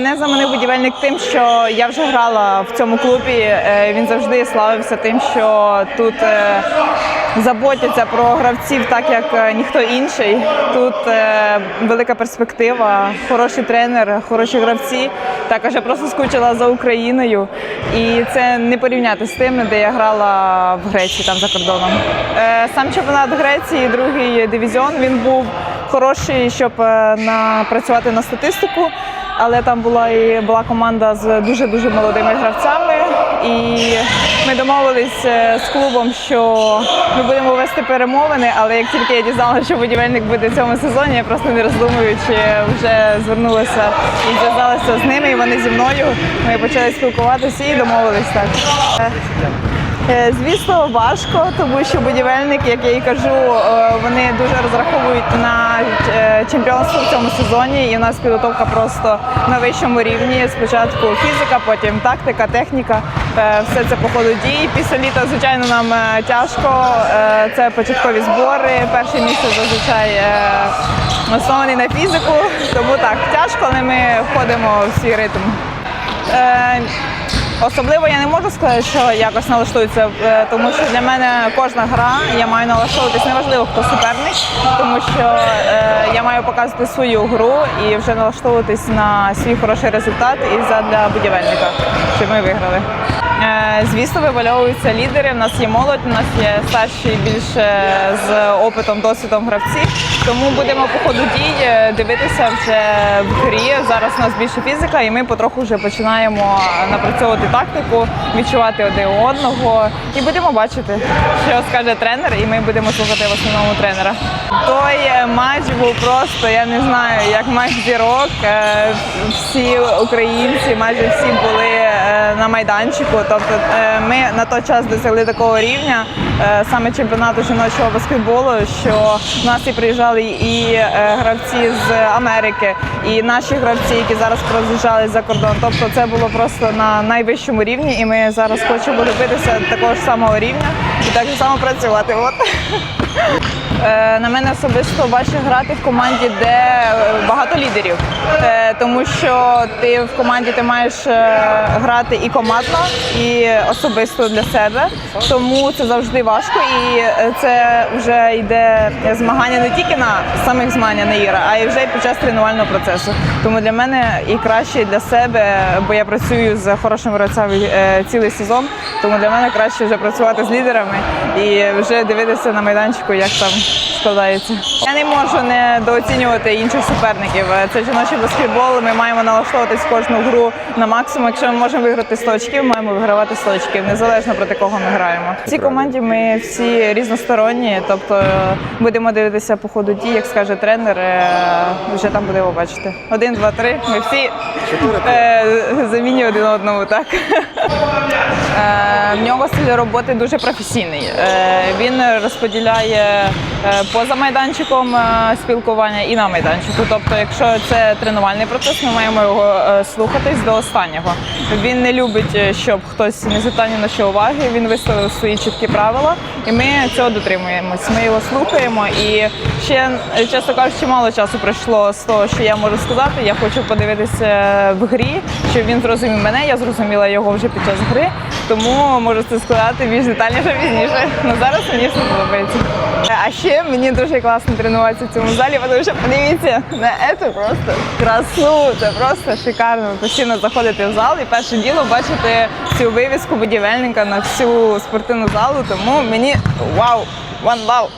Мене заманив будівельник тим, що я вже грала в цьому клубі. Е, Він завжди славився тим, що тут е, заботяться про гравців так, як е, ніхто інший. Тут велика перспектива, хороший тренер, хороші гравці. Також я просто скучила за Україною. І це не порівняти з тим, де я грала в Греції, там за кордоном. Сам чемпіонат Греції, другий дивізіон, він був хороший, щоб напрацювати на статистику. Але там була і була команда з дуже дуже молодими гравцями, і ми домовились е, з клубом, що ми будемо вести перемовини. Але як тільки я дізналася, що будівельник буде в цьому сезоні, я просто не роздумуючи вже звернулася і зв'язалася з ними. І вони зі мною. Ми почали спілкуватися і домовились так. Е, Звісно, важко, тому що будівельник, як я і кажу, е, вони дуже розраховують на е, чемпіонство в цьому сезоні. І у нас підготовка просто на вищому рівні. Спочатку фізика, потім тактика, техніка. Все це по ходу дій. Після літа, звичайно, нам тяжко. Це початкові збори. Перший місяць зазвичай оснований на фізику. Тому так тяжко, але ми входимо в свій ритм. Особливо я не можу сказати, що якось налаштується, е, тому що для мене кожна гра я маю налаштовуватись неважливо, хто суперник, тому що е, я маю показувати свою гру і вже налаштовуватись на свій хороший результат і задля будівельника, щоб ми виграли. Е, Звісно, вивальовуються лідери. У нас є молодь, у нас є старші більше з опитом, досвідом гравці. Тому будемо по ходу дій е, дивитися вже в грі. Зараз у нас більше фізика, і ми потроху вже починаємо напрацьовувати тактику, відчувати один одного. І будемо бачити, що скаже тренер, і ми будемо слухати в основному тренера. Той е, матч був просто, я не знаю, як матч зірок. Всі українці, майже всі були на майданчику. Тобто е, ми на той час досягли такого рівня е, саме чемпіонату жіночого баскетболу, що в нас і приїжджали і е, гравці з Америки, і наші гравці, які зараз роз'їжджали за кордон. Тобто це було просто на найвищому рівні, і ми зараз хочемо добитися такого ж самого рівня і так само працювати. От. На мене особисто важче грати в команді, де багато лідерів, Е, тому що ти в команді ти маєш е, грати і командно, і особисто для себе. Тому це завжди важко, і е, це вже йде змагання не тільки на самих змагання на іграх, а й вже під час тренувального процесу. Тому для мене і краще для себе, бо я працюю з хорошими гравцями цілий сезон. Тому для мене краще вже працювати з лідерами і вже дивитися на майданчику, як там складається. Я не можу недооцінювати інших суперників. Е, Це жіночий баскетбол. Ми маємо налаштовуватись кожну гру на максимум. Якщо ми можемо виграти 100 очків, маємо вигравати 100 очків, незалежно проти кого ми граємо. В цій команді ми всі різносторонні, тобто е, будемо дивитися по ходу дій, як скаже тренер. е, Вже там будемо бачити. Один, два, три. Ми всі е, замінюємо один одному. Так Е, в нього стиль роботи дуже професійний. Е, Він розподіляє поза майданчиком спілкування і на майданчику. Тобто, якщо це тренувальний процес, ми маємо його слухатись до останнього. Він не любить, щоб хтось не звертав ні на що уваги. Він виставив свої чіткі правила, і ми цього дотримуємось. Ми його слухаємо. І ще е, чесно кажучи, мало часу пройшло з того, що я можу сказати. Я хочу подивитися в грі, щоб він зрозумів мене. Я зрозуміла його вже під час гри. Тому можу це сказати більш детальніше пізніше. Ну зараз мені все подобається. А ще мені дуже класно тренуватися в цьому залі, тому що подивіться на це просто красу. Це просто шикарно. Постійно заходити в зал і перше діло бачити цю вивіску будівельника на всю спортивну залу. Тому мені вау, one love.